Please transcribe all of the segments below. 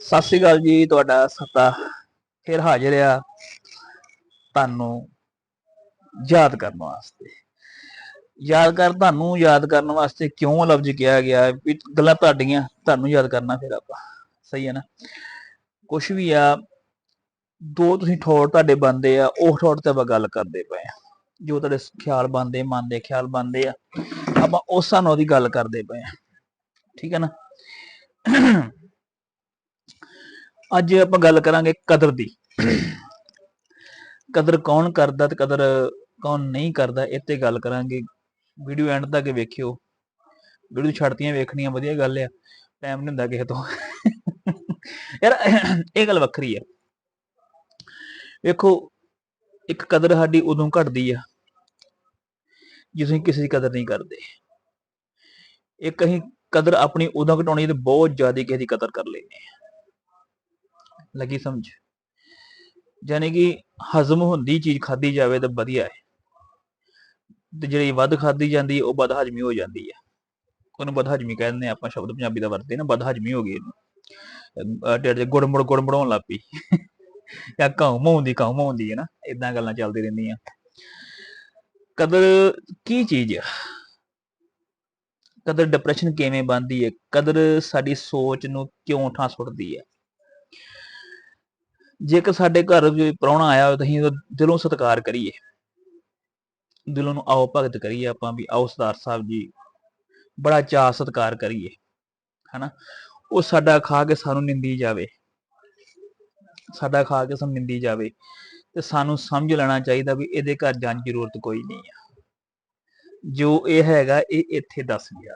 ਸਤਿ ਸ੍ਰੀ ਅਕਾਲ ਜੀ ਤੁਹਾਡਾ ਸਤਾ ਫਿਰ ਹਾਜ਼ਰ ਆ ਤੁਹਾਨੂੰ ਯਾਦ ਕਰਨ ਵਾਸਤੇ। ਯਾਦ ਕਰ ਤੁਹਾਨੂੰ ਯਾਦ ਕਰਨ ਵਾਸਤੇ ਕਿਉਂ ਲਫ਼ਜ਼ ਕਿਹਾ ਗਿਆ? ਵੀ ਗੱਲਾਂ ਤੁਹਾਡੀਆਂ, ਤੁਹਾਨੂੰ ਯਾਦ ਕਰਨਾ ਫਿਰ ਆਪਾਂ। ਸਹੀ ਹੈ ਨਾ? ਕੁਝ ਵੀ ਆ, ਦੋ ਤੁਸੀਂ ਠੋੜ ਤੁਹਾਡੇ ਬੰਦੇ ਆ, ਉਹ ਠੋੜ ਤੇ ਆਪਾਂ ਗੱਲ ਕਰਦੇ ਪਏ ਆ। ਜੋ ਤੁਹਾਡੇ ਖਿਆਲ ਬੰਦੇ ਮਨ ਦੇ ਖਿਆਲ ਬੰਦੇ ਆ, ਆਪਾਂ ਉਸ ਸਾਨੂੰ ਉਹਦੀ ਗੱਲ ਕਰਦੇ ਪਏ ਆ। ਠੀਕ ਹੈ ਨਾ? ਅੱਜ ਆਪਾਂ ਗੱਲ ਕਰਾਂਗੇ ਕਦਰ ਦੀ। ਕਦਰ ਕੌਣ ਕਰਦਾ ਤੇ ਕਦਰ ਕੌਣ ਨਹੀਂ ਕਰਦਾ, ਇਹ ਤੇ ਗੱਲ ਕਰਾਂਗੇ। ਵੀਡੀਓ ਐਂਡ ਤੱਕ ਵੇਖਿਓ। ਵੀਡੀਓ ਛੱਡਤੀਆਂ, ਵੇਖਣੀਆਂ, ਵਧੀਆ ਗੱਲ ਆ। ਟਾਈਮ ਨਹੀਂ ਹੁੰਦਾ ਕਿਸੇ ਤੋਂ। ਯਾਰ, ਇਹ ਗੱਲ ਵੱਖਰੀ ਆ। ਵੇਖੋ, ਇੱਕ ਕਦਰ ਸਾਡੀ ਉਦੋਂ ਘਟਦੀ ਆ ਜਦੋਂ ਅਸੀਂ ਕਿਸੇ ਦੀ ਕਦਰ ਨਹੀਂ ਕਰਦੇ। ਇੱਕ ਅਸੀਂ ਕਦਰ ਆਪਣੀ ਉਦੋਂ ਘਟਾਉਣੀ ਤੇ ਬਹੁਤ ਜ਼ਿਆਦਾ ਕਿਸੇ ਦੀ ਕਦਰ ਕਰ ਲੈਂਦੇ ਆ। ਲੱਗੀ ਸਮਝ। ਯਾਨੀ ਕਿ ਹਜ਼ਮ ਹੁੰਦੀ ਚੀਜ਼ ਖਾਦੀ ਜਾਵੇ ਤਾਂ ਵਧੀਆ ਹੈ। ਤੇ ਜਿਹੜੀ ਵੱਧ ਖਾਦੀ ਜਾਂਦੀ ਹੈ, ਉਹ ਬਦ ਹਜਮੀ ਹੋ ਜਾਂਦੀ ਹੈ। ਉਹਨੂੰ ਬਦ ਹਜਮੀ ਕਹਿੰਦੇ ਆਪਾਂ ਸ਼ਬਦ ਪੰਜਾਬੀ ਦਾ ਵਰਤਦੇ ਨਾ ਬਦ ਹਜਮੀ ਹੋ ਗਈ ਇਹਨੂੰ। ਅਹ ਢਿੱਡ 'ਚ ਗੁੜ ਮੁੜ ਲੱਗ ਪਈ। ਜਾਂ ਕਾਉ ਮੌਂਦੀ ਕਾਉ ਮੌਂਦੀ ਹੈ ਨਾ ਇਦਾਂ ਗੱਲਾਂ ਚੱਲਦੀ ਰਹਿੰਦੀਆਂ। ਕਦਰ ਕੀ ਚੀਜ਼ ਆ? ਕਦਰ ਡਿਪਰੈਸ਼ਨ ਕਿਵੇਂ ਬਣਦੀ ਹੈ? ਕਦਰ ਸਾਡੀ ਸੋਚ ਨੂੰ ਕਿਉਂ ਠਾਂ ਸੁੱਟਦੀ ਹੈ? ਜੇਕਰ ਸਾਡੇ ਘਰ ਕੋਈ ਪ੍ਰਾਹੁਣਾ ਆਇਆ ਹੋਵੇ ਤਾਂ ਅਸੀਂ ਉਹਦਾ ਦਿਲੋਂ ਸਤਿਕਾਰ ਕਰੀਏ। ਦਿਲੋਂ ਨੂੰ ਆਓ ਭਗਤ ਕਰੀਏ ਆਪਾਂ ਵੀ, ਆਓ ਸਰਦਾਰ ਸਾਹਿਬ ਜੀ, ਬੜਾ ਚਾਅ ਸਤਿਕਾਰ ਕਰੀਏ, ਹਨਾ? ਉਹ ਸਾਡਾ ਖਾ ਕੇ ਸਾਨੂੰ ਨਿੰਦੀ ਜਾਵੇ। ਸਾਡਾ ਖਾ ਕੇ ਸਾਨੂੰ ਨਿੰਦੀ ਜਾਵੇ ਤੇ ਸਾਨੂੰ ਸਮਝ ਲੈਣਾ ਚਾਹੀਦਾ ਵੀ ਇਹਦੇ ਘਰ ਜਾਣ ਦੀ ਜ਼ਰੂਰਤ ਕੋਈ ਨਹੀਂ ਆ। ਜੋ ਇਹ ਹੈਗਾ, ਇਹ ਇੱਥੇ ਦੱਸ ਗਿਆ,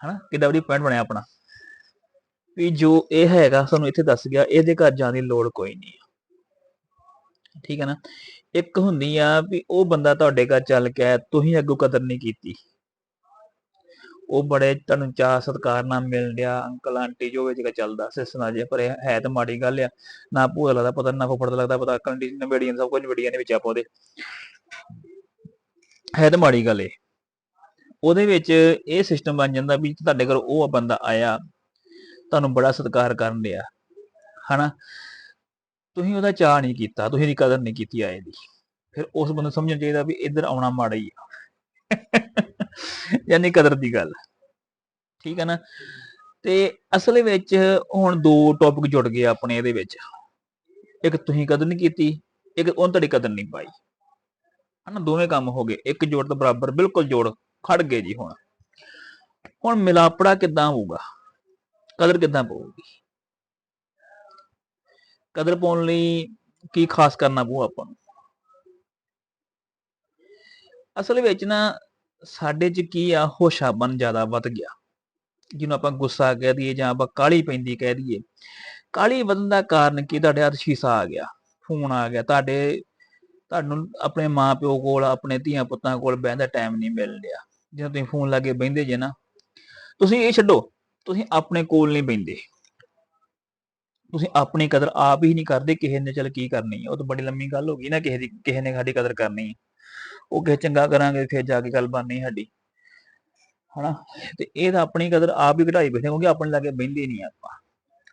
ਹਨਾ? ਕਿੱਡਾ ਵਧੀਆ ਪੁਆਇੰਟ ਬਣਿਆ ਆਪਣਾ। ਵੀ ਜੋ ਇਹ ਹੈਗਾ, ਸਾਨੂੰ ਇੱਥੇ ਦੱਸ ਗਿਆ, ਇਹਦੇ ਘਰ ਜਾਣ ਦੀ ਲੋੜ ਕੋਈ ਨਹੀਂ ਆ। ਠੀਕ ਹੈ ਨਾ? ਇੱਕ ਹੁੰਦੀ ਆ ਵੀ ਉਹ ਬੰਦਾ ਤੁਹਾਡੇ ਘਰ ਚੱਲ ਕੇ ਆਇਆ, ਤੁਸੀਂ ਅੱਗੋਂ ਕਦਰ ਨਹੀਂ ਕੀਤੀ। ਉਹ ਬੜੇ ਤੁਹਾਨੂੰ ਚਾਹ ਸਤਿਕਾਰ ਨਾਲ ਮਿਲ ਰਿਹਾ, ਅੰਕਲ, ਆਂਟੀ, ਜੋ ਵਿੱਚ ਚੱਲਦਾ ਸਿਸਨਾ ਜੇ, ਪਰ ਇਹ ਹੈ ਤਾਂ ਮਾੜੀ ਗੱਲ ਆ। ਨਾ ਭੂਆ ਲੱਗਦਾ ਪਤਾ, ਨਾ ਫੁੱਫੜ ਦਾ ਲੱਗਦਾ ਪਤਾ ਅੰਕਲ ਆਂਟੀ ਸਭ ਕੁਝ ਨਵੇੜੀਆਂ ਦੇ ਵਿੱਚ ਆਪਾਂ ਉਹਦੇ। ਹੈ ਤਾਂ ਮਾੜੀ ਗੱਲ ਏ ਉਹਦੇ ਵਿੱਚ ਇਹ ਸਿਸਟਮ ਬਣ ਜਾਂਦਾ ਵੀ ਤੁਹਾਡੇ ਘਰ ਉਹ ਬੰਦਾ ਆਇਆ ਤੁਹਾਨੂੰ ਬੜਾ ਸਤਿਕਾਰ ਕਰਨ ਲਿਆ ਹਨਾ? ਤੁਸੀਂ ਉਹਦਾ ਚਾਹ ਨਹੀਂ ਕੀਤਾ, ਤੁਸੀਂ ਇਹਦੀ ਕਦਰ ਨਹੀਂ ਕੀਤੀ ਆਏ ਦੀ। ਫਿਰ ਉਸ ਬੰਦੇ ਨੂੰ ਸਮਝਣਾ ਚਾਹੀਦਾ ਵੀ ਇੱਧਰ ਆਉਣਾ ਮਾੜਾ ਹੀ ਆ। ਯਾਨੀ ਕਦਰ ਦੀ ਗੱਲ। ਠੀਕ ਹੈ ਨਾ? ਤੇ ਅਸਲ ਵਿੱਚ ਹੁਣ ਦੋ ਟੌਪਿਕ ਜੁੜ ਗਏ ਆਪਣੇ ਇਹਦੇ ਵਿੱਚ। ਇੱਕ ਤੁਸੀਂ ਕਦਰ ਨਹੀਂ ਕੀਤੀ, ਇੱਕ ਉਹਨੇ ਤੁਹਾਡੀ ਕਦਰ ਨਹੀਂ ਪਾਈ। ਹਨਾ? ਦੋਵੇਂ ਕੰਮ ਹੋ ਗਏ। ਇੱਕ ਜੋੜ ਤੋਂ ਬਰਾਬਰ ਬਿਲਕੁਲ ਜੋੜ ਖੜ ਗਏ ਜੀ ਹੁਣ। ਹੁਣ ਮਿਲਾਪੜਾ ਕਿੱਦਾਂ ਹੋਊਗਾ? ਕਦਰ ਕਿੱਦਾਂ ਪਊਗੀ? ਕਦਰ ਪਾਉਣ ਲਈ ਕੀ ਖਾਸ ਕਰਨਾ ਪਊ ਆਪਾਂ ਨੂੰ? ਅਸਲ ਵਿੱਚ ਨਾ ਸਾਡੇ 'ਚ ਕੀ ਆ ਹੋਸ਼ਾਪਨ ਜ਼ਿਆਦਾ ਵੱਧ ਗਿਆ। ਜਿਹਨੂੰ ਆਪਾਂ ਗੁੱਸਾ ਕਹਿ ਦਈਏ ਜਾਂ ਆਪਾਂ ਕਾਲੀ ਪੈਂਦੀ ਕਹਿ ਦਈਏ। ਕਾਲੀ ਵਧਣ ਦਾ ਕਾਰਨ ਕੀ? ਤੁਹਾਡੇ ਹੱਥ ਸ਼ੀਸ਼ਾ ਆ ਗਿਆ, ਫੋਨ ਆ ਗਿਆ। ਤੁਹਾਡੇ, ਤੁਹਾਨੂੰ ਆਪਣੇ ਮਾਪਿਓ ਕੋਲ, ਆਪਣੇ ਧੀਆਂ ਪੁੱਤਾਂ ਕੋਲ ਬਹਿਣ ਦਾ ਟਾਈਮ ਨਹੀਂ ਮਿਲ ਰਿਹਾ। ਜਦੋਂ ਤੁਸੀਂ ਫੋਨ ਲਾ ਕੇ ਬਹਿੰਦੇ ਜੇ ਨਾ, ਤੁਸੀਂ ਇਹ ਛੱਡੋ। ਤੁਸੀਂ ਆਪਣੇ ਕੋਲ ਨਹੀਂ ਬਹਿੰਦੇ। ਤੁਸੀਂ ਆਪਣੀ ਕਦਰ ਆਪ ਹੀ ਨਹੀਂ ਕਰਦੇ ਕਿਸੇ ਨੇ, ਚੱਲ ਕੀ ਕਰਨੀ ਉਹ ਤਾਂ ਬੜੀ ਲੰਮੀ ਗੱਲ ਹੋ ਗਈ ਨਾ, ਕਿਸੇ ਦੀ, ਕਿਸੇ ਨੇ ਸਾਡੀ ਕਦਰ ਕਰਨੀ ਉਹ ਕਿਸੇ ਚੰਗਾ ਕਰਾਂਗੇ, ਫਿਰ ਜਾ ਕੇ ਗੱਲ ਬਣਨੀ ਸਾਡੀ। ਹਨਾ? ਤੇ ਇਹ ਤਾਂ ਆਪਣੀ ਕਦਰ ਆਪ ਹੀ ਘਟਾਈ ਬੈਠੇ, ਕਿਉਂਕਿ ਆਪਣੇ ਲਾਗੇ ਬਹਿੰਦੇ ਨਹੀਂ ਆਪਾਂ।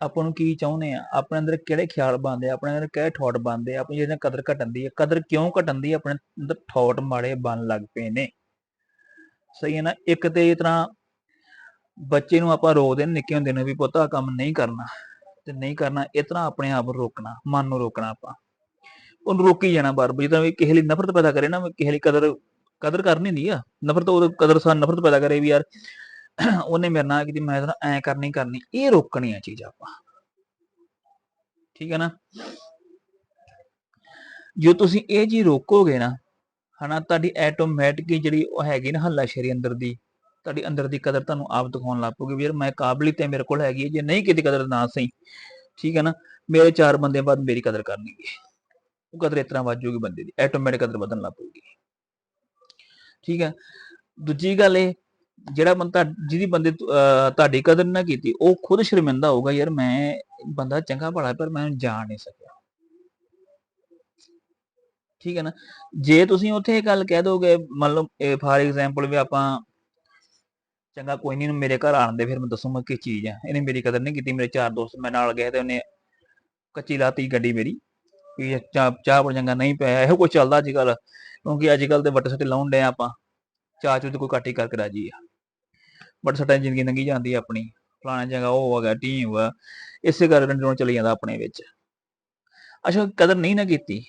ਆਪਾਂ ਨੂੰ ਕੀ ਚਾਹੁੰਦੇ ਆ? ਆਪਣੇ ਅੰਦਰ ਕਿਹੜੇ ਖਿਆਲ ਬਣਦੇ ਆਪਣੇ ਅੰਦਰ ਕਿਹੜੇ ਥਾਟ ਬਣਦੇ ਆਪਣੀ ਜਿਹਦੇ ਕਦਰ ਘਟਣ ਦੀ ਹੈ ਕਦਰ ਕਿਉਂ ਘਟਣ ਦੀ ਆਪਣੇ ਅੰਦਰ ਥਾਟ ਮਾੜੇ ਬਣ ਲੱਗ ਪਏ ਨੇ। ਸਹੀ ਹੈ ਨਾ? ਇੱਕ ਤੇ ਇਸ ਤਰ੍ਹਾਂ ਬੱਚੇ ਨੂੰ ਆਪਾਂ ਰੋਕਦੇ ਨੇ ਨਿੱਕੇ ਹੁੰਦੇ ਨੇ ਵੀ ਪੁੱਤ ਆਹ ਕੰਮ ਨਹੀਂ ਕਰਨਾ ਤੇ ਨਹੀਂ ਕਰਨਾ, ਇਸ ਤਰ੍ਹਾਂ ਆਪਣੇ ਆਪ ਨੂੰ ਰੋਕਣਾ, ਮਨ ਨੂੰ ਰੋਕਣਾ ਆਪਾਂ। ਉਹਨੂੰ ਰੋਕੀ ਜਾਣਾ ਬਾਰ ਜਿੱਦਾਂ ਵੀ ਕਿਸੇ ਲਈ ਨਫ਼ਰਤ ਪੈਦਾ ਕਰੇ ਨਾ ਕਿਸੇ ਲਈ ਕਦਰ ਕਦਰ ਕਰਨੀ ਨਹੀਂ ਆ। ਨਫ਼ਰਤ ਉਹ ਕਦਰ ਸਾਨ ਨਫ਼ਰਤ ਪੈਦਾ ਕਰੇ ਵੀ ਯਾਰ ਉਹਨੇ ਮੇਰੇ ਨਾਲ ਕੀਤੀ ਮੈਂ ਇਹਦੇ ਐ ਕਰਨੀ ਕਰਨੀ, ਇਹ ਰੋਕਣੀ ਆ ਚੀਜ਼ ਆਪਾਂ। ਠੀਕ ਹੈ ਨਾ? ਜੋ ਤੁਸੀਂ ਇਹ ਜੀ ਰੋਕੋਗੇ ਨਾ, ਹਨਾ, ਤੁਹਾਡੀ ਆਟੋਮੈਟਿਕ ਜਿਹੜੀ ਉਹ ਹੈਗੀ ਨਾ ਹੱਲਾ ਸ਼ਰੀ ਅੰਦਰ ਦੀ ਤੁਹਾਡੀ ਅੰਦਰ ਦੀ ਕਦਰ ਤੁਹਾਨੂੰ ਆਪ ਦਿਖਾਉਣ ਲੱਗ ਪਊਗੀ ਵੀ ਯਾਰ ਮੈਂ ਕਾਬਲੀਅਤ ਹੈ ਮੇਰੇ ਕੋਲ ਹੈਗੀ ਹੈ, ਜੇ ਨਹੀਂ ਕੀਤੀ ਕਦਰ ਨਾ ਸਹੀ, ਠੀਕ ਹੈ ਨਾ? ਮੇਰੇ ਚਾਰ ਬੰਦੇ ਬਾਅਦ ਮੇਰੀ ਕਦਰ ਕਰਨਗੇ ਉਹ ਕਦਰ ਇਸ ਤਰ੍ਹਾਂ ਬੰਦੇ ਦੀ ਆਟੋਮੈਟਿਕ ਕਦਰ ਵਧਣ ਲੱਗ ਪਊਗੀ। ਠੀਕ ਹੈ? ਦੂਜੀ ਗੱਲ ਇਹ, ਜਿਹੜਾ ਬੰਦਾ ਜਿਹਦੀ ਬੰਦੇ ਤੁਹਾਡੀ ਕਦਰ ਨਾ ਕੀਤੀ, ਉਹ ਖੁਦ ਸ਼ਰਮਿੰਦਾ ਹੋਊਗਾ, ਯਾਰ ਮੈਂ ਬੰਦਾ ਚੰਗਾ ਭਲਾ ਪਰ ਮੈਂ ਜਾਣ ਨਹੀਂ ਸਕਿਆ। ਠੀਕ ਹੈ ਨਾ? ਜੇ ਤੁਸੀਂ ਉੱਥੇ ਇਹ ਗੱਲ ਕਹਿ ਦੋਗੇ, ਮੰਨ ਲਓ ਫਾਰ ਐਗਜ਼ਾਮਪਲ ਵੀ ਆਪਾਂ ਚੰਗਾ ਕੋਈ ਨਹੀਂ ਮੇਰੇ ਘਰ ਆਣ ਦੇ, ਫਿਰ ਮੈਂ ਦੱਸੂਗਾ ਕੀ ਚੀਜ਼ ਆ। ਇਹਨੇ ਮੇਰੀ ਕਦਰ ਨਹੀਂ ਕੀਤੀ, ਮੇਰੇ ਚਾਰ ਦੋਸਤ ਮੇਰੇ ਨਾਲ ਗਏ ਤੇ ਉਹਨੇ ਕੱਚੀ ਲਾਤੀ ਗੱਡੀ ਮੇਰੀ ਵੀ ਚਾਹ ਚਾਹ ਬਣ ਚੰਗਾ ਨਹੀਂ ਪਿਆ, ਇਹੋ ਕੁਝ ਚੱਲਦਾ ਅੱਜ ਕੱਲ ਕਿਉਂਕਿ ਅੱਜ ਕੱਲ ਤੇ ਵੱਟ ਸੱਟੇ ਲਾਉਣ ਡਏ ਆਪਾਂ, ਚਾਹ ਚੂਹ ਤੇ ਕੋਈ ਘੱਟ ਹੀ ਕਰਕੇ ਰਾਜੀ ਆ। ਵੱਟ ਸੱਟਾਂ ਦੀ ਜ਼ਿੰਦਗੀ ਲੰਘੀ ਜਾਂਦੀ ਆ ਆਪਣੀ, ਫਲਾਣਾ ਜਗ੍ਹਾ ਉਹ ਹੈਗਾ ਟੀਮ ਵਾ ਇਸੇ ਕਰਕੇ ਰੰਡੋਂ ਚਲੀ ਜਾਂਦਾ ਆਪਣੇ ਵਿੱਚ। ਅੱਛਾ, ਕਦਰ ਨਹੀਂ ਨਾ ਕੀਤੀ,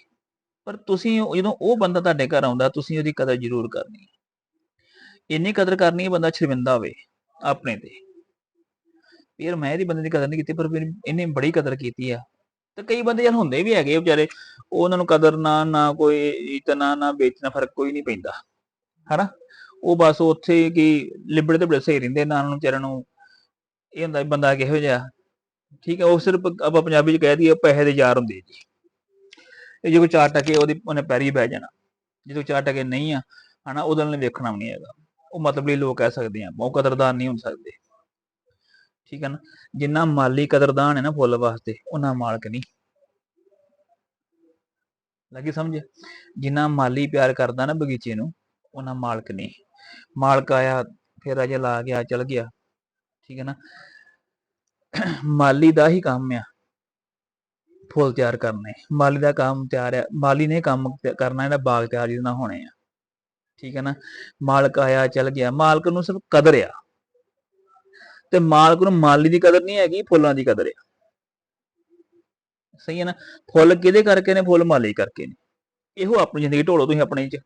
ਪਰ ਤੁਸੀਂ ਜਦੋਂ ਉਹ ਬੰਦਾ ਤੁਹਾਡੇ ਘਰ ਆਉਂਦਾ, ਤੁਸੀਂ ਉਹਦੀ ਕਦਰ ਜ਼ਰੂਰ ਕਰਨੀ। ਇੰਨੀ ਕਦਰ ਕਰਨੀ ਹੈ ਬੰਦਾ ਸ਼ਰਮਿੰਦਾ ਹੋਵੇ ਆਪਣੇ ਤੇ। ਯਾਰ ਮੈਂ ਇਹਦੀ ਬੰਦੇ ਦੀ ਕਦਰ ਨਹੀਂ ਕੀਤੀ, ਪਰ ਫਿਰ ਇਹਨੇ ਬੜੀ ਕਦਰ ਕੀਤੀ ਆ। ਤੇ ਕਈ ਬੰਦੇ ਯਾਰ ਹੁੰਦੇ ਵੀ ਹੈਗੇ ਆ ਵਿਚਾਰੇ ਉਹਨਾਂ ਨੂੰ ਕਦਰ ਨਾ ਨਾ ਕੋਈ ਇਤਨਾ, ਨਾ ਵੇਚਣਾ, ਫ਼ਰਕ ਕੋਈ ਨਹੀਂ ਪੈਂਦਾ। ਹਨਾ? ਉਹ ਬਸ ਉੱਥੇ ਕਿ ਲਿਬੜੇ ਤੇ ਬੜੇ ਸਹੀ ਰਹਿੰਦੇ ਨਾ, ਉਹਨਾਂ ਨੂੰ ਵਿਚਾਰਿਆਂ ਨੂੰ ਇਹ ਹੁੰਦਾ ਬੰਦਾ ਕਿਹੋ ਜਿਹਾ। ਠੀਕ ਹੈ, ਉਹ ਸਿਰਫ ਆਪਾਂ ਪੰਜਾਬੀ ਚ ਕਹਿ ਦਈਏ ਪੈਸੇ ਦੇ ਯਾਰ ਹੁੰਦੇ ਜੀ। ਇਹ ਜੇ ਕੋਈ ਚਾਰ ਟਕੇ ਉਹਦੀ ਉਹਨੇ ਪੈਰੀ ਬਹਿ ਜਾਣਾ। ਜਦੋਂ ਚਾਰ ਟਕੇ ਨਹੀਂ ਆ, ਹਨਾ, ਉਹਦੇ ਨਾਲ ਵੇਖਣਾ ਵੀ ਨਹੀਂ ਹੈਗਾ। ਉਹ ਮਤਲਬੀ ਲੋਕ ਕਹਿ ਸਕਦੇ ਆ ਉਹ ਕਦਰਦਾਨ ਨਹੀਂ ਹੋ ਸਕਦੇ। ਠੀਕ ਹੈ ਨਾ? ਜਿੰਨਾ ਮਾਲੀ ਕਦਰਦਾਨ ਹੈ ਨਾ ਫੁੱਲ ਵਾਸਤੇ, ਉਹਨਾਂ ਮਾਲਕ ਨਹੀਂ। ਲੱਗੀ ਸਮਝ? ਜਿੰਨਾ ਮਾਲੀ ਪਿਆਰ ਕਰਦਾ ਨਾ ਬਗੀਚੇ ਨੂੰ, ਉਹਨਾਂ ਮਾਲਕ ਨਹੀਂ। ਮਾਲਕ ਆਇਆ, ਫਿਰ ਅਜੇ ਲਾ ਗਿਆ ਚਲ ਗਿਆ। ਠੀਕ ਹੈ ਨਾ? ਮਾਲੀ ਦਾ ਹੀ ਕੰਮ ਆ, ਫੁੱਲ ਤਿਆਰ ਕਰਨੇ। ਮਾਲੀ ਦਾ ਕੰਮ ਤਿਆਰ ਆ, ਮਾਲੀ ਨੇ ਕੰਮ ਕਰਨਾ, ਇਹਦਾ ਬਾਗ ਤਿਆਰ ਜਿਹਦੇ ਨਾਲ ਹੋਣੇ ਆ। ਠੀਕ ਹੈ ਨਾ ਮਾਲਕ ਆਇਆ ਚਲ ਗਿਆ ਮਾਲਕ ਨੂੰ ਸਿਰਫ ਕਦਰ ਆ। ਤੇ ਮਾਲਕ ਨੂੰ ਮਾਲੀ ਦੀ ਕਦਰ ਨਹੀਂ ਹੈਗੀ ਫੁੱਲਾਂ ਦੀ ਕਦਰ ਆ। ਸਹੀ ਹੈ ਨਾ ਫੁੱਲ ਕਿਹਦੇ ਕਰਕੇ ਨੇ ਫੁੱਲ ਮਾਲੀ ਕਰਕੇ ਨੇ। ਇਹੋ ਆਪਣੀ ਜ਼ਿੰਦਗੀ ਢੋਲੋ ਤੁਸੀਂ ਆਪਣੇ ਚ।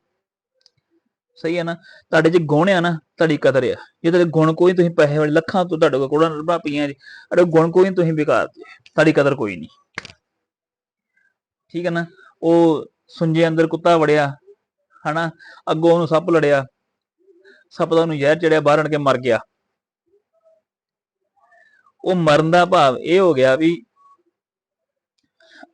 ਸਹੀ ਹੈ ਨਾ ਤੁਹਾਡੇ ਚ ਗੁਣ ਆ ਨਾ ਤੁਹਾਡੀ ਕਦਰ ਆ। ਜੇ ਤੁਹਾਡੇ ਗੁਣ ਕੋਈ ਤੁਸੀਂ ਪੈਸੇ ਵਾਲੇ ਲੱਖਾਂ ਤੋਂ ਤੁਹਾਡੇ ਕੋਲ ਕੋੜਾਂ ਰੁਪਾ ਪਈਆਂ ਜੀ ਅਰੇ ਗੁਣ ਕੋਈ ਨੀ, ਤੁਸੀਂ ਬੇਕਾਰ ਜੇ ਤੁਹਾਡੀ ਕਦਰ ਕੋਈ ਨਹੀਂ। ਠੀਕ ਹੈ ਨਾ ਉਹ ਸੁੰਜੇ ਅੰਦਰ ਕੁੱਤਾ ਵੜਿਆ ਹਨਾ, ਅੱਗੋਂ ਉਹਨੂੰ ਸੱਪ ਲੜਿਆ। ਸੱਪ ਦਾ ਉਹਨੂੰ ਜ਼ਹਿਰ ਚੜਿਆ, ਬਾਹਰ ਆਣ ਕੇ ਮਰ ਗਿਆ। ਉਹ ਮਰਨ ਦਾ ਭਾਵ ਇਹ ਹੋ ਗਿਆ ਵੀ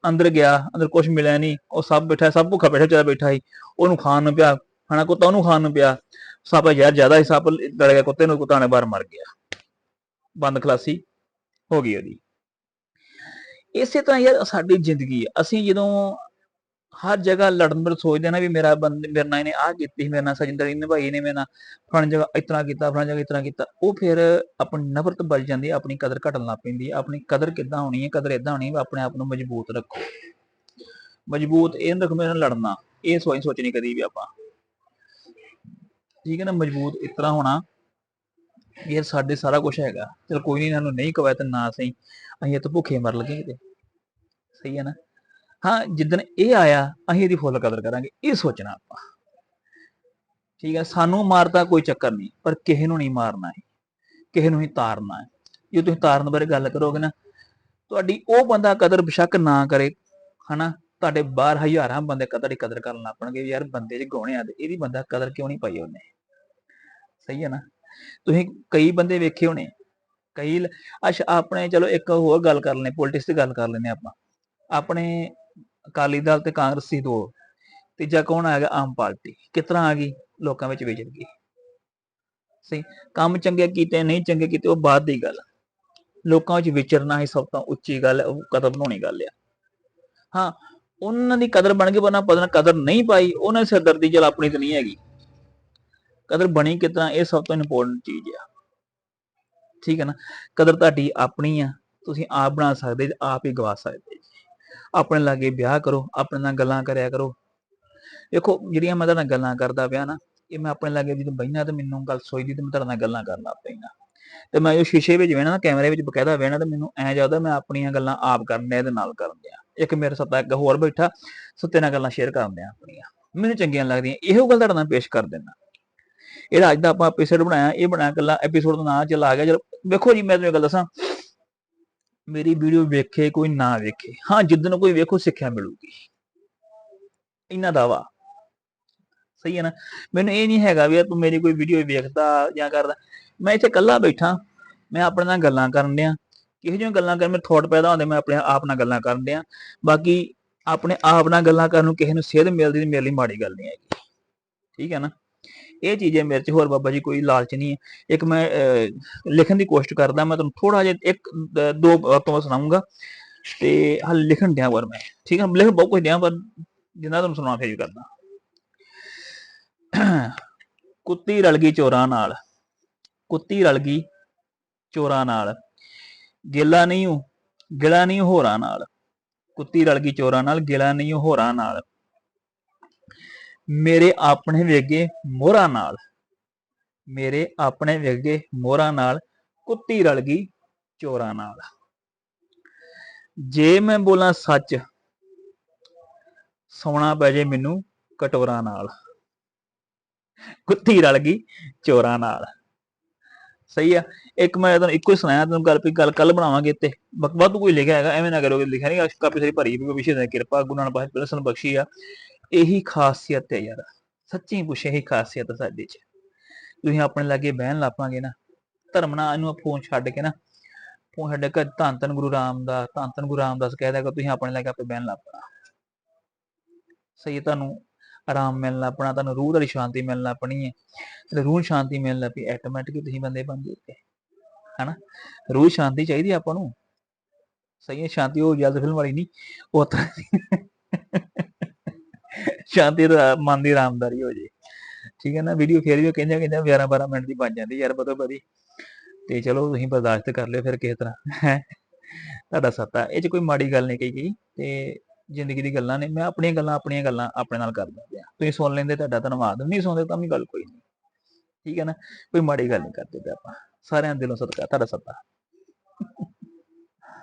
ਅੰਦਰ ਗਿਆ, ਅੰਦਰ ਕੁਝ ਮਿਲਿਆ ਨਹੀਂ। ਉਹ ਸੱਪ ਬੈਠਾ ਸਭ ਭੁੱਖਾ ਬੈਠਾ ਚਾਹ ਬੈਠਾ ਸੀ। ਉਹਨੂੰ ਖਾਣ ਨੂੰ ਪਿਆ, ਹਨਾ, ਕੁੱਤਾ ਉਹਨੂੰ ਖਾਣ ਨੂੰ ਪਿਆ। ਸੱਪ ਜ਼ਹਿਰ ਜ਼ਿਆਦਾ ਸੀ, ਸੱਪ ਲੜ ਗਿਆ, ਕੁੱਤੇ ਨੂੰ, ਕੁੱਤਾ ਨੇ ਬਾਹਰ ਮਰ ਗਿਆ। ਬੰਦ ਖਲਾਸੀ ਹੋ ਗਈ ਉਹਦੀ। ਇਸੇ ਤਰ੍ਹਾਂ ਯਾਰ, ਸਾਡੀ ਜ਼ਿੰਦਗੀ ਅਸੀਂ ਜਦੋਂ ਹਰ ਜਗ੍ਹਾ ਲੜਨ ਪਰ ਸੋਚਦੇ ਨਾ ਵੀ ਮੇਰਾ ਬੰਦੇ ਮੇਰੇ ਨਾਲ ਇਹਨੇ ਆਹ ਕੀਤੀ ਮੇਰੇ ਨਾਲ ਸਜਿੰਦਰ ਨਿਭਾਈ ਨੇ ਮੇਰੇ ਨਾਲ ਫਲਾਣੀ ਜਗ੍ਹਾ ਇਤਨਾ ਕੀਤਾ, ਫਲਾਣੀ ਜਗ੍ਹਾ ਇਤਨਾ ਕੀਤਾ। ਉਹ ਫਿਰ ਆਪਣੀ ਨਫ਼ਰਤ ਵੱਜ ਜਾਂਦੀ ਹੈ ਆਪਣੀ ਕਦਰ ਘਟਣ ਲੱਗ ਪੈਂਦੀ ਹੈ ਆਪਣੀ ਕਦਰ ਕਿੱਦਾਂ ਹੋਣੀ ਹੈ ਕਦਰ ਇਦਾਂ ਹੋਣੀ ਹੈ ਆਪਣੇ ਆਪ ਨੂੰ ਮਜ਼ਬੂਤ ਰੱਖੋ। ਮਜ਼ਬੂਤ ਇਹ ਰੱਖੋ ਮੇਰੇ ਨਾਲ ਲੜਨਾ, ਇਹ ਸੋਚ ਸੋਚਣੀ ਕਦੀ ਵੀ ਆਪਾਂ। ਠੀਕ ਹੈ ਨਾ, ਮਜ਼ਬੂਤ ਇਸ ਤਰ੍ਹਾਂ ਹੋਣਾ ਵੀ ਇਹ ਸਾਡੇ ਸਾਰਾ ਕੁਝ ਹੈਗਾ। ਚਲ ਕੋਈ ਨਹੀਂ ਨੂੰ ਨਹੀਂ ਕਵਾਇਆ ਤਾਂ ਨਾ ਸਹੀ। ਅਸੀਂ ਇਹ ਤਾਂ ਭੁੱਖੇ ਮਰ ਲਗੇ ਕਿਤੇ। ਸਹੀ ਹੈ ਨਾ? ਹਾਂ, ਜਿੱਦਣ ਇਹ ਆਇਆ, ਅਸੀਂ ਇਹਦੀ ਫੁੱਲ ਕਦਰ ਕਰਾਂਗੇ, ਇਹ ਸੋਚਣਾ ਆਪਾਂ। ਠੀਕ ਹੈ, ਸਾਨੂੰ ਮਾਰਦਾ ਕੋਈ ਚੱਕਰ ਨਹੀਂ, ਪਰ ਕਿਸੇ ਨੂੰ ਨਹੀਂ ਮਾਰਨਾ ਹੈ ਕਿਸੇ ਨੂੰ ਹੀ ਤਾਰਨਾ ਹੈ। ਜੇ ਤੁਸੀਂ ਤਾਰਨ ਬਾਰੇ ਗੱਲ ਕਰੋਗੇ ਨਾ, ਤੁਹਾਡੀ ਉਹ ਬੰਦਾ ਕਦਰ ਬਸ਼ੱਕ ਨਾ ਕਰੇ, ਹਨਾ, ਤੁਹਾਡੇ ਬਾਹਰ ਹਜ਼ਾਰਾਂ ਬੰਦੇ ਕਦਰ ਦੀ ਕਦਰ ਕਰਨ ਲੱਗ ਪਣਗੇ ਯਾਰ ਬੰਦੇ ਚ ਗਾਉਣੇ ਆ ਤੇ ਇਹਦੀ ਬੰਦਾ ਕਦਰ ਕਿਉਂ ਨਹੀਂ ਪਾਈ ਉਹਨੇ? ਸਹੀ ਹੈ ਨਾ? ਤੁਸੀਂ ਕਈ ਬੰਦੇ ਵੇਖੇ ਹੋਣੇ, ਕਈ ਅੱਛਾ, ਆਪਣੇ ਚਲੋ ਇੱਕ ਹੋਰ ਗੱਲ ਕਰ ਲੈਨੇ ਪੋਲਿਟਿਕਸ ਦੀ ਗੱਲ ਕਰ ਲੈਨੇ ਆਪਾਂ। ਆਪਣੇ ਅਕਾਲੀ ਦਲ ਤੇ ਕਾਂਗਰਸੀ ਦੋ, ਤੀਜਾ ਕੌਣ ਆ ਗਿਆ? ਆਮ ਪਾਰਟੀ। ਕਿਸ ਤਰ੍ਹਾਂ ਆ ਗਈ? ਲੋਕਾਂ ਵਿੱਚ ਵਿਚਰ ਗਈ। ਸਹੀ। ਕੰਮ ਚੰਗੇ ਕੀਤੇ, ਨਹੀਂ ਚੰਗੇ ਕੀਤੇ, ਉਹ ਬਾਅਦ ਦੀ ਗੱਲ ਲੋਕਾਂ ਵਿੱਚ ਵਿਚਰਨਾ ਹੀ ਸਭ ਤੋਂ ਉੱਚੀ ਗੱਲ ਹੈ ਉਹ ਕਦਰ ਬਣਾਉਣੀ ਗੱਲ ਆ। ਹਾਂ, ਉਹਨਾਂ ਦੀ ਕਦਰ ਬਣ ਗਈ, ਪਰ ਨਾ ਪਤਾ ਕਦਰ ਨਹੀਂ ਪਾਈ। ਉਹਨਾਂ ਦੀ ਸਿਰਦਰਦੀ ਜਲ ਆਪਣੀ ਤੇ ਨਹੀਂ ਹੈਗੀ। ਕਦਰ ਬਣੀ ਕਿਤਨਾ ਇਹ ਸਭ ਤੋਂ ਇੰਪੋਰਟੈਂਟ ਚੀਜ਼ ਆ। ਠੀਕ ਹੈ ਨਾ? ਕਦਰ ਤੁਹਾਡੀ ਆਪਣੀ ਆ। ਤੁਸੀਂ ਆਪ ਬਣਾ ਸਕਦੇ, ਆਪ ਹੀ ਗਵਾ ਸਕਦੇ। ਆਪਣੇ ਲਾਗੇ ਵਿਆਹ ਕਰੋ, ਆਪਣੇ ਨਾਲ ਗੱਲਾਂ ਕਰਿਆ ਕਰੋ। ਦੇਖੋ, ਜਿਹੜੀਆਂ ਮੈਂ ਤੁਹਾਡੇ ਨਾਲ ਗੱਲਾਂ ਕਰਦਾ ਪਿਆ ਨਾ, ਇਹ ਮੈਂ ਆਪਣੇ ਲਾਗੇ ਜਦੋਂ ਬਹਿਣਾ ਤੇ ਮੈਨੂੰ ਗੱਲ ਸੋਚਦੀ ਤੇ ਮੈਂ ਤੁਹਾਡੇ ਨਾਲ ਗੱਲਾਂ ਕਰਨ ਲੱਗ ਪੈਂਦਾ। ਤੇ ਮੈਂ ਜੋ ਸ਼ੀਸ਼ੇ ਵਿੱਚ ਵੇਣਾ ਨਾ, ਕੈਮਰੇ ਵਿੱਚ ਬਕਾਇਦਾ ਵੇਣਾ ਤੇ ਮੈਨੂੰ ਐ ਜਾਉਦਾ ਮੈਂ ਆਪਣੀਆਂ ਗੱਲਾਂ ਆਪ ਕਰਨ ਡਿਆ ਇਹਦੇ ਨਾਲ ਕਰਨ ਡਿਆ। ਇੱਕ ਮੇਰੇ ਸੱਤਾ ਇੱਕ ਹੋਰ ਬੈਠਾ ਸੱਤੇ ਨਾਲ ਗੱਲਾਂ ਸ਼ੇਅਰ ਕਰਦੇ ਡਿਆ ਆਪਣੀਆਂ। ਮੈਨੂੰ ਚੰਗੀਆਂ ਲੱਗਦੀਆਂ, ਇਹੋ ਗੱਲ ਤੁਹਾਡੇ ਨਾਲ ਪੇਸ਼ ਕਰ ਦਿੰਦਾ। ਇਹਦਾ ਅੱਜ ਦਾ ਆਪਾਂ ਐਪੀਸੋਡ ਬਣਾਇਆ, ਇਹ ਬਣਾਇਆ ਗੱਲਾਂ ਐਪੀਸੋਡ ਦਾ ਨਾਂ ਚਲਾ ਗਿਆ। ਚਲੋ, ਵੇਖੋ ਜੀ, ਮੈਂ ਤੁਹਾਨੂੰ ਗੱਲ ਦੱਸਾਂ ਮੇਰੀ ਵੀਡੀਓ ਵੇਖੇ, ਕੋਈ ਨਾ ਵੇਖੇ। ਹਾਂ ਜਿੱਦਨ ਕੋਈ ਵੇਖੋ, ਸਿੱਖਿਆ ਮਿਲੂਗੀ। ਇੰਨਾ ਦਾਵਾ ਸਹੀ ਹੈ ਨਾ? ਮੈਨੂੰ ਇਹ ਨਹੀਂ ਹੈਗਾ ਵੀ ਯਾਰ ਤੂੰ ਮੇਰੀ ਕੋਈ ਵੀਡੀਓ ਵੇਖਦਾ ਜਾਂ ਕਰਦਾ। ਮੈਂ ਇੱਥੇ ਇਕੱਲਾ ਬੈਠਾ। ਮੈਂ ਆਪਣੇ ਨਾਲ ਗੱਲਾਂ ਕਰਨ ਡਿਆ। ਕਿਹੋ ਜਿਹੀਆਂ ਗੱਲਾਂ ਕਰਨ? ਮੇਰੇ ਥੋਟ ਪੈਦਾ ਹੁੰਦੇ, ਮੈਂ ਆਪਣੇ ਆਪ ਨਾਲ ਗੱਲਾਂ ਕਰਨ ਡਿਆ। ਬਾਕੀ ਆਪਣੇ ਆਪ ਨਾਲ ਗੱਲਾਂ ਕਰਨ ਨੂੰ ਕਿਸੇ ਨੂੰ ਸੇਧ ਮਿਲਦੀ ਤੇ ਮੇਰੇ ਲਈ ਮਾੜੀ ਗੱਲ ਨਹੀਂ ਹੈਗੀ। ਠੀਕ ਹੈ ਨਾ? ਇਹ ਚੀਜ਼ ਹੈ ਮੇਰੇ ਚ, ਹੋਰ ਬਾਬਾ ਜੀ ਕੋਈ ਲਾਲਚ ਨਹੀਂ ਹੈ। ਇੱਕ ਮੈਂ ਲਿਖਣ ਦੀ ਕੋਸ਼ਿਸ਼ ਕਰਦਾ, ਮੈਂ ਤੁਹਾਨੂੰ ਥੋੜਾ ਜਿਹਾ ਇੱਕ ਦੋ ਬਾਤਾਂ ਸੁਣਾਉਂਗਾ ਤੇ ਹਾਲੇ ਲਿਖਣ ਦਿਆਂ ਵਰ ਮੈਂ, ਠੀਕ ਹੈ ਲਿਖ ਬਹੁਤ ਕੁਝ ਡਿਆ ਪਰ ਜਿੰਨਾ ਤੁਹਾਨੂੰ ਸੁਣਾ ਫੇਰ ਕਰਦਾ। ਕੁੱਤੀ ਰਲ ਗਈ ਚੋਰਾਂ ਨਾਲ, ਕੁੱਤੀ ਰਲ ਗਈ ਚੋਰਾਂ ਨਾਲ, ਗਿਲਾ ਨਹੀਂ ਹੂੰ, ਗਿਲਾ ਨਹੀਂ ਹੋਰਾਂ ਨਾਲ। ਕੁੱਤੀ ਰਲ ਗਈ ਚੋਰਾਂ ਨਾਲ, ਗਿਲਾ ਨਹੀਂ ਹੋਰਾਂ ਨਾਲ। ਮੇਰੇ ਆਪਣੇ ਵੇਗੇ ਮੋਹਰਾਂ ਨਾਲ, ਮੇਰੇ ਆਪਣੇ ਵੇਗੇ ਮੋਹਰਾਂ ਨਾਲ ਕੁੱਤੀ ਰਲ ਗਈ ਚੋਰਾਂ ਨਾਲ। ਜੇ ਮੈਂ ਬੋਲਾਂ ਸੱਚ ਸੌਣਾ ਪੈ ਜੇ ਮੈਨੂੰ ਕਟੋਰਾਂ ਨਾਲ। ਕੁੱਤੀ ਰਲ ਗਈ ਚੋਰਾਂ ਨਾਲ। ਸਹੀ ਆ, ਇੱਕ ਮੈਂ ਤੁਹਾਨੂੰ ਇੱਕੋ ਹੀ ਸੁਣਾਇਆ, ਤੁਹਾਨੂੰ ਗੱਲ ਵੀ ਗੱਲ ਕੱਲ ਬਣਾਵਾਂਗੇ ਤੇ ਬਕ- ਕੋਈ ਲਿਖਿਆ ਹੈਗਾ, ਐਵੇਂ ਨਾ ਕਰੋਗੇ, ਲਿਖਿਆ ਨਹੀਂ ਕਾਪੀ ਸਾਰੀ ਭਰੀ ਵੀ ਵਿਸ਼ੇ ਦੀ ਕਿਰਪਾ, ਗੁਰੂ ਨਾਨਕ ਪਾਤਸ਼ਾਹ ਬਖਸ਼ੀ ਆ। ਇਹੀ ਖਾਸੀਅਤ ਹੈ ਯਾਰ। ਸੱਚੀ ਪੁੱਛੇ, ਇਹੀ ਖਾਸੀਅਤ ਆ ਸਾਡੇ ਚ। ਤੁਸੀਂ ਆਪਣੇ ਲਾਗੇ ਬਹਿਣ ਲੱਪਾਂਗੇ ਨਾ, ਧਰਮ ਨਾਲ ਇਹਨੂੰ ਫੋਨ ਛੱਡ ਕੇ ਨਾ, ਫੋਨ ਛੱਡ ਕੇ ਧੰਨ ਧੰਨ ਗੁਰੂ ਰਾਮਦਾਸ, ਧੰਨ ਧੰਨ ਗੁਰੂ ਰਾਮਦਾਸ ਕਹਿ ਕਿ ਤੁਸੀਂ ਆਪਣੇ ਲਾਗੇ ਆਪੇ ਬਹਿਣ ਲੱਪਣਾ ਸਹੀ ਤੁਹਾਨੂੰ ਆਰਾਮ ਮਿਲਣਾ ਆਪਣਾ ਤੁਹਾਨੂੰ ਰੂਹ ਦੀ ਸ਼ਾਂਤੀ ਮਿਲਣਾ ਆਪਣੀ ਹੈ। ਤੇ ਰੂਹ ਸ਼ਾਂਤੀ ਮਿਲਣ ਲੱਗ ਪਈ ਆਟੋਮੈਟਿਕਲੀ ਤੁਸੀਂ ਬੰਦੇ ਬਣ ਜਾਓਗੇ ਹਨਾ? ਰੂਹ ਸ਼ਾਂਤੀ ਚਾਹੀਦੀ ਆਪਾਂ ਨੂੰ। ਸਹੀ ਹੈ, ਸ਼ਾਂਤੀ ਉਹ ਜਲਦ ਫਿਲਮ ਵਾਲੀ ਨਹੀਂ, ਉਹ ਤਾਂ ਸ਼ਾਂਤੀ ਮਨ ਦੀ ਆਰਾਮਦਾਰੀ ਹੋ ਜੇ। ਠੀਕ ਹੈ ਨਾ ਵੀਡੀਓ ਫੇਰ ਵੀ ਕਹਿੰਦੇ ਕਹਿੰਦੇ 11 12 ਮਿੰਟ ਦੀ ਬਣ ਜਾਂਦੀ ਯਾਰ ਬਦੋ ਬਦੀ। ਤੇ ਚਲੋ ਤੁਸੀਂ ਬਰਦਾਸ਼ਤ ਕਰ ਲਿਓ ਫਿਰ ਕਿਸੇ ਤਰ੍ਹਾਂ। ਤੁਹਾਡਾ ਸੱਤਾ ਇਹ ਚ ਕੋਈ ਮਾੜੀ ਗੱਲ ਨਹੀਂ ਕਹੀ ਗਈ। ਤੇ ਜ਼ਿੰਦਗੀ ਦੀ ਗੱਲਾਂ ਨੇ। ਮੈਂ ਆਪਣੀਆਂ ਗੱਲਾਂ ਆਪਣੀਆਂ ਗੱਲਾਂ ਆਪਣੇ ਨਾਲ ਕਰਦਾ ਪਿਆ ਤੁਸੀਂ ਸੁਣ ਲੈਂਦੇ ਤੁਹਾਡਾ ਧੰਨਵਾਦ। ਨਹੀਂ ਸੁਣਦੇ ਤਾਂ ਵੀ ਗੱਲ ਕੋਈ ਨਹੀਂ। ਠੀਕ ਹੈ ਨਾ? ਕੋਈ ਮਾੜੀ ਗੱਲ ਨਹੀਂ ਕਰਦੇ ਤੇ ਆਪਾਂ। ਸਾਰਿਆਂ ਦਿਲੋਂ ਸਤਿਕਾਰ। ਤੁਹਾਡਾ ਸੱਤਾ